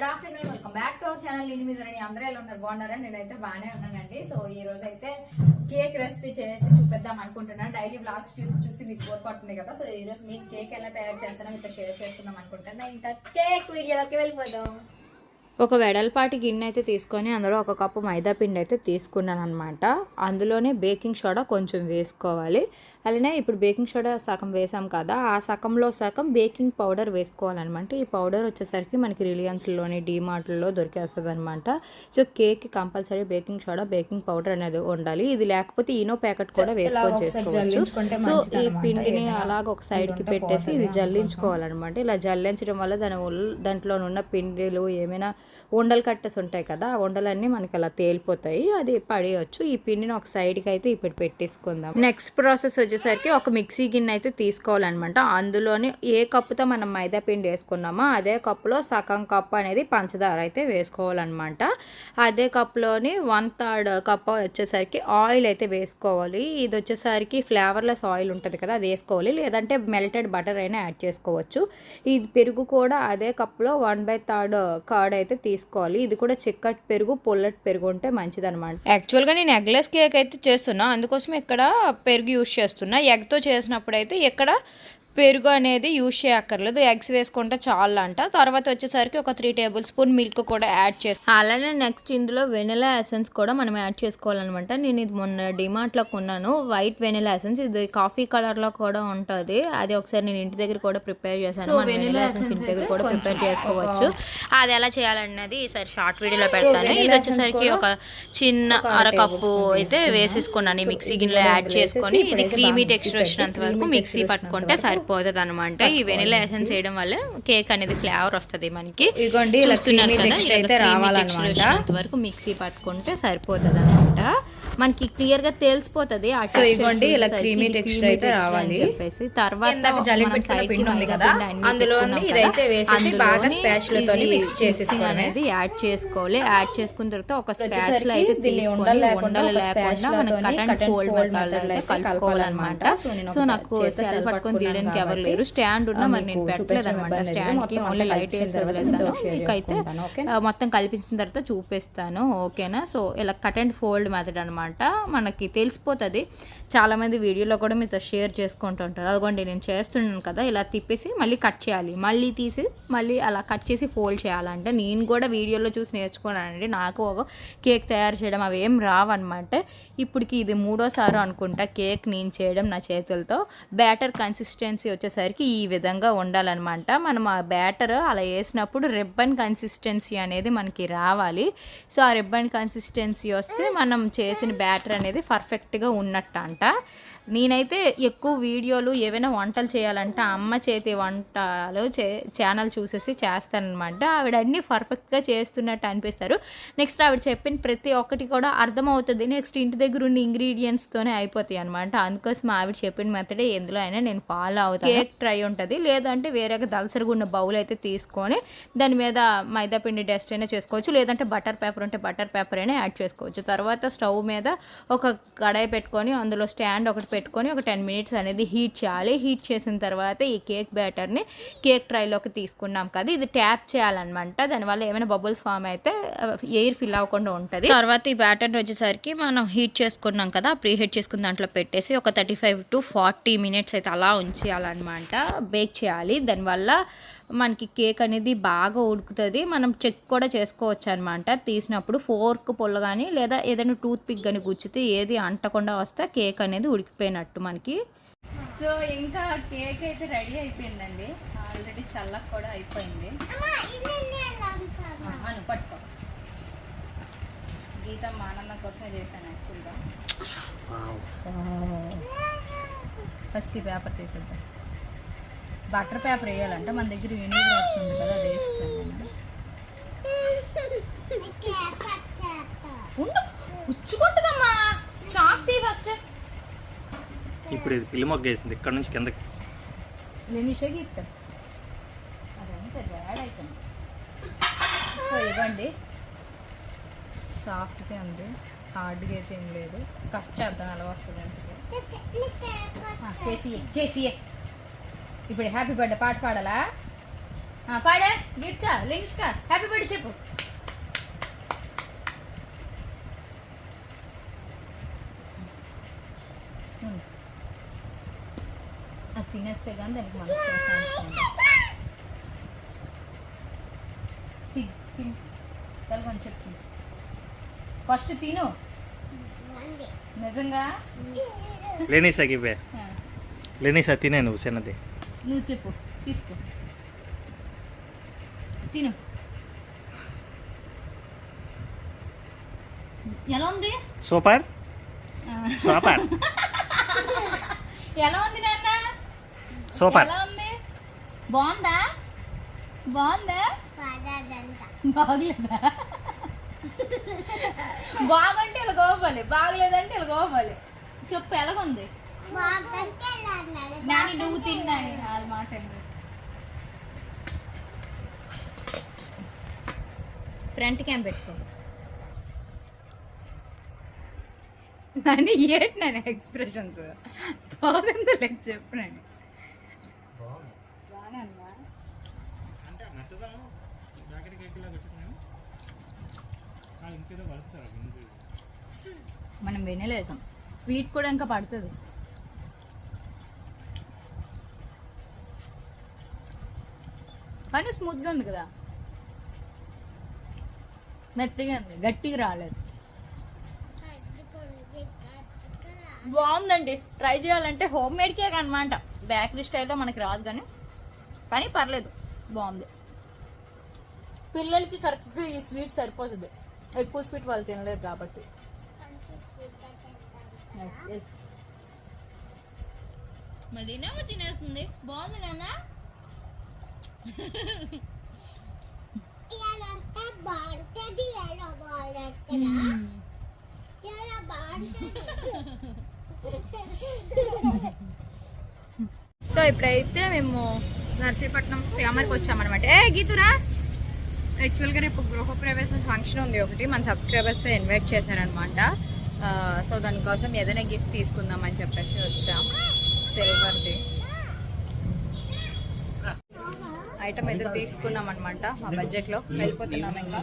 Good afternoon welcome back to our channel నేను మిజరని అందరూ ఎలా ఉన్నారు? బాగున్నారని నేనైతే బాగానే ఉన్నానండి. సో ఈ రోజు అయితే కేక్ రెసిపీ చేసి చూపిద్దాం అనుకుంటున్నాను. డైలీ బ్లాగ్స్ చూసి చూసి మీకు బోర్ కదా. సో ఈ రోజు మీకు కేక్ ఎలా తయారు చేస్తానో మీతో షేర్ చేస్తున్నాం అనుకుంటున్నాను ఇంకా కేక్ వీడియోలోకి వెళ్ళిపోదాం. ఒక వెడల్పాటి గిన్నె అయితే తీసుకొని అందులో ఒక కప్పు మైదా పిండి అయితే తీసుకున్నాను అనమాట అందులోనే బేకింగ్ సోడా కొంచెం వేసుకోవాలి. అలానే ఇప్పుడు బేకింగ్ సోడా సగం వేసాం కదా ఆ సగంలో సగం బేకింగ్ పౌడర్ వేసుకోవాలన్నమాట. ఈ పౌడర్ వచ్చేసరికి మనకి రిలయన్స్లోని డీమార్ట్లో దొరికేస్తుంది అనమాట so cake compulsory baking soda baking powder అనేది ఉండాలి. ఇది లేకపోతే ఈనో ప్యాకెట్ కూడా వేసుకొని చేసుకోవచ్చు. సో ఈ పిండిని అలాగ ఒక సైడ్కి పెట్టేసి ఇది జల్లించుకోవాలన్నమాట. ఇలా జల్లించడం వల్ల దాని దాంట్లో ఉన్న పిండిలు ఏమైనా ఉండలు కట్టేసి ఉంటాయి కదా ఆ ఉండలన్నీ మనకి అలా తేలిపోతాయి. అది పడేయచ్చు. ఈ పిండిని ఒక సైడ్కి అయితే ఇప్పుడు పెట్టేసుకుందాం. నెక్స్ట్ ప్రాసెస్ వచ్చేసరికి ఒక మిక్సీ గిన్నె అయితే తీసుకోవాలన్నమాట. అందులోని ఏ కప్పుతో మనం మైదా పిండి వేసుకున్నామో అదే కప్పులో సగం కప్ అనేది పంచదార అయితే వేసుకోవాలన్నమాట. అదే కప్లోని వన్ థర్డ్ కప్ వచ్చేసరికి ఆయిల్ అయితే వేసుకోవాలి. ఇది వచ్చేసరికి ఫ్లేవర్లెస్ ఆయిల్ ఉంటుంది కదా అది వేసుకోవాలి. లేదంటే మెల్టెడ్ బటర్ అయినా యాడ్ చేసుకోవచ్చు. ఇది పెరుగు కూడా అదే కప్లో వన్ బై థర్డ్ కర్డ్ అయితే తీసుకోవాలి. ఇది కూడా చిక్కటి పెరుగు పుల్లటి పెరుగు ఉంటే మంచిది అనమాట యాక్చువల్గా నేను ఎగ్లెస్ కేక్ అయితే చేస్తున్నా. అందుకోసం ఇక్కడ పెరుగు యూస్ చేస్తున్నా ఎగ్తో చేసినప్పుడు అయితే ఇక్కడ పెరుగు అనేది యూజ్ చేయక్కర్లేదు. ఎగ్స్ వేసుకుంటే చాలు అంట తర్వాత వచ్చేసరికి ఒక త్రీ టేబుల్ స్పూన్ మిల్క్ కూడా యాడ్ చేస్తాను అలానే నెక్స్ట్ ఇందులో వెనిలా ఎసెన్స్ కూడా మనం యాడ్ చేసుకోవాలన్నమాట. నేను ఇది మొన్న డిమార్ట్లో కొన్నాను. వైట్ వెనిలా ఎసెన్స్ ఇది కాఫీ కలర్లో కూడా ఉంటుంది. అది ఒకసారి నేను ఇంటి దగ్గర కూడా ప్రిపేర్ చేశాను. వెనిలా ఎసెన్స్ ఇంటి దగ్గర కూడా ప్రిపేర్ చేసుకోవచ్చు. అది ఎలా చేయాలన్నది ఈసారి షార్ట్ వీడియోలో పెడతాను. ఇది వచ్చేసరికి ఒక చిన్న అరకప్పు అయితే వేసేసుకున్నాను. ఈ మిక్సీ గిన్నెలో యాడ్ చేసుకొని ఇది క్రీమీ టెక్స్చర్ వచ్చినంత వరకు మిక్సీ పట్టుకుంటే సరిపోతుంది అనమాట ఈ వెనిలా ఎసెన్స్ వేయడం వల్ల కేక్ అనేది ఫ్లేవర్ వస్తుంది మనకి. ఇదిగోండి చూస్తున్నారు కదా, వరకు మిక్సీ పట్టుకుంటే సరిపోతుంది అనమాట మనకి క్లియర్గా తెలిసిపోతుంది సో ఇదిగోండి ఇలా texture creamy అయితే రావాలి. చెప్పేసి తర్వాత ఇందాక జల్లి మనం పెట్టుకున్న ఉంది కదా, పెట్టుకున్నాం ఇదైతే వేసేసి బాగా spatula తోని mixing చేసేసుకోవడమే. అనేది యాడ్ చేసుకోవాలి. యాడ్ చేసుకున్న తర్వాత ఒక స్పాచులా అయితే తీసుకొని ఉండలు లేకుండా మనం కట్ అండ్ ఫోల్డ్ కలుపుకోవాలన్నమాట. సో నాకు సెల్ పట్టుకొని తీయడానికి ఎవరు లేరు. స్టాండ్ ఉన్నా మరి నేను పెట్టలేదు అనమాట. స్టాండ్కి మొత్తం ఓన్లీ లైట్ వేసి వదిలేసాను మీకైతే మొత్తం కలిపించిన తర్వాత చూపిస్తాను. ఓకేనా? సో ఇలా కట్ అండ్ ఫోల్డ్ మెథడ్ అనమాట మనకి తెలిసిపోతుంది. చాలామంది వీడియోలో కూడా మీతో షేర్ చేసుకుంటుంటారు అదిగోండి నేను చేస్తున్నాను కదా ఇలా తిప్పేసి మళ్ళీ కట్ చేయాలి. మళ్ళీ తీసి మళ్ళీ అలా కట్ చేసి ఫోల్డ్ చేయాలంటే నేను కూడా వీడియోలో చూసి నేర్చుకున్నానండి. నాకు ఒక కేక్ తయారు చేయడం అవి ఏం రావన్నమాట. ఇప్పటికి ఇది మూడోసారి అనుకుంటా కేక్ నేను చేయడం నా చేతులతో. బ్యాటర్ కన్సిస్టెన్సీ వచ్చేసరికి ఈ విధంగా ఉండాలన్నమాట. మనం ఆ బ్యాటర్ అలా వేసినప్పుడు రిబ్బన్ కన్సిస్టెన్సీ అనేది మనకి రావాలి. సో ఆ రిబ్బన్ కన్సిస్టెన్సీ వస్తే మనం చేసిన బ్యాటర్ అనేది పర్ఫెక్ట్గా ఉన్నట్టు అంట నేనైతే ఎక్కువ వీడియోలు ఏవైనా వంటలు చేయాలంటే అమ్మ చేతి వంటలు చే ఛానల్ చూసేసి చేస్తానమాట ఆవిడ అన్నీ పర్ఫెక్ట్గా చేస్తున్నట్టు అనిపిస్తారు. నెక్స్ట్ ఆవిడ చెప్పిన ప్రతి ఒక్కటి కూడా అర్థమవుతుంది. నెక్స్ట్ ఇంటి దగ్గర ఉన్న ఇంగ్రీడియంట్స్తోనే అయిపోతాయి అనమాట అందుకోసం ఆవిడ చెప్పిన మెథడే ఎందులో అయినా నేను ఫాలో అవుతాను. కేక్ ట్రై ఉంటుంది. లేదంటే వేరేగా దలసరిగా ఉన్న బౌల్ అయితే తీసుకొని దాని మీద మైదాపిండి డస్ట్ అయినా చేసుకోవచ్చు. లేదంటే బటర్ పేపర్ ఉంటే బటర్ పేపర్ అయినా యాడ్ చేసుకోవచ్చు. తర్వాత స్టవ్ మీద ఒక కడాయి పెట్టుకొని అందులో స్టాండ్ ఒకటి పెట్టుకొని ఒక టెన్ మినిట్స్ అనేది హీట్ చేయాలి. హీట్ చేసిన తర్వాత ఈ కేక్ బ్యాటర్ని కేక్ ట్రైలోకి తీసుకున్నాం కదా. ఇది ట్యాప్ చేయాలన్నమాట. దానివల్ల ఏమైనా బబుల్స్ ఫామ్ అయితే ఎయిర్ ఫిల్ అవ్వకుండా ఉంటుంది. తర్వాత ఈ బ్యాటర్ వచ్చేసరికి మనం హీట్ చేసుకున్నాం కదా ప్రీ హీట్ చేసుకున్న దాంట్లో పెట్టేసి ఒక thirty five to forty minutes అయితే అలా ఉంచేయాలన్నమాట. బేక్ చేయాలి. దానివల్ల మనకి కేక్ అనేది బాగా ఉడుకుతుంది. మనం చెక్ కూడా చేసుకోవచ్చు అనమాట తీసినప్పుడు ఫోర్క్ పుల్ల కానీ లేదా ఏదైనా టూత్ పిక్ కానీ గుచ్చితే ఏది అంటకుండా వస్తే కేక్ అనేది ఉడికిపోయినట్టు మనకి. సో ఇంకా కేక్ అయితే రెడీ అయిపోయిందండి. ఆల్రెడీ చల్లక కూడా అయిపోయింది. అను పట్టుకో. గీత మా ఆనందం కోసమే చేశాను యాక్చువల్గా ఫస్ట్ ఈ పేపర్ తీసేద్దాం. బటర్ పేపర్ వేయాలంటే మన దగ్గర యూనిక్ వస్తుంది కదా అది వేస్తాను ఉండు పుచ్చుకుంటుందమ్మా. చాక్ తీ ఫస్ట్ ఇప్పుడు ఇది పిల్లి మొగ్గ వేసింది ఇక్కడ నుంచి కిందకి. నిమిష గీత అదంతా బ్యాడ్ అయిపోయింది. సో ఇవ్వండి. సాఫ్ట్గా ఉంది. హార్డ్గా అయితే ఏం లేదు. కట్ చేద్దాం ఎలా వస్తుంది అంటే చేసి చేసి ఇప్పుడు హ్యాపీ బర్త్డే పాట పాడాలా? ఆ, పాడే. గీత్కా లింక్స్ కా. హ్యాపీ బర్త్డే చెప్పు. అది తినేస్తే కానీ దానికి మనసు. తిన్ ప్లీజ్ ఫస్ట్ తిను. నిజంగా? లేనీసా ఆ, లేనీసా తినే నువ్వు చిన్నది నువ్వు చెప్పు తీసుకో. తిను. ఎలా ఉంది? సూపర్. సూపర్. ఎలా ఉంది నాన్న? సూపర్. ఎలా ఉంది? బాగుందా? బాగుందా? బాగలేదా? బాగుంటే ఇలా కోపాలి బాగలేదంటే ఇలా కోపాలి చెప్పు ఎలాగుంది? నాని నువ్వు తిన్నాని వాళ్ళ మాట. ఫ్రంట్ క్యామ్ పెట్టుకో. నాని ఏటి నాని ఎక్స్ప్రెషన్స్ బాగుందో లేక చెప్పు నాని. మనం వినలేసాం స్వీట్ కూడా ఇంకా పడుతుంది. కానీ స్మూత్గా ఉంది కదా. మెత్తగా ఉంది గట్టిగా రాలేదు. బాగుందండి. ట్రై చేయాలంటే హోమ్ మేడ్ కేక్ అనమాట బేకరీ స్టైల్లో మనకి రాదు కానీ కానీ పర్లేదు బాగుంది. పిల్లలకి కరెక్ట్గా ఈ స్వీట్ సరిపోతుంది. ఎక్కువ స్వీట్ వాళ్ళు తినలేరు కాబట్టి. Yes. తినేస్తుంది. బాగుంది నాన్న బాగుంటది ఎలా బాగుంటుంది ఎలా బాగుంటుంది సో ఇప్పుడైతే మేము నర్సీపట్నం సీఎంఆర్కి వచ్చామన్నమాట. ఏ గీతురా? యాక్చువల్గా రేపు గృహప్రవేశం ఫంక్షన్ ఉంది ఒకటి. మన సబ్స్క్రైబర్స్ ఇన్వైట్ చేశారనమాట సో దానికోసం ఏదైనా గిఫ్ట్ తీసుకుందామని చెప్పేసి వచ్చాం సిల్వర్ది. ఐటమ్ అయితే తీసుకున్నాం అనమాట మా బడ్జెట్లో వెళ్ళిపోతున్నాం ఇంకా.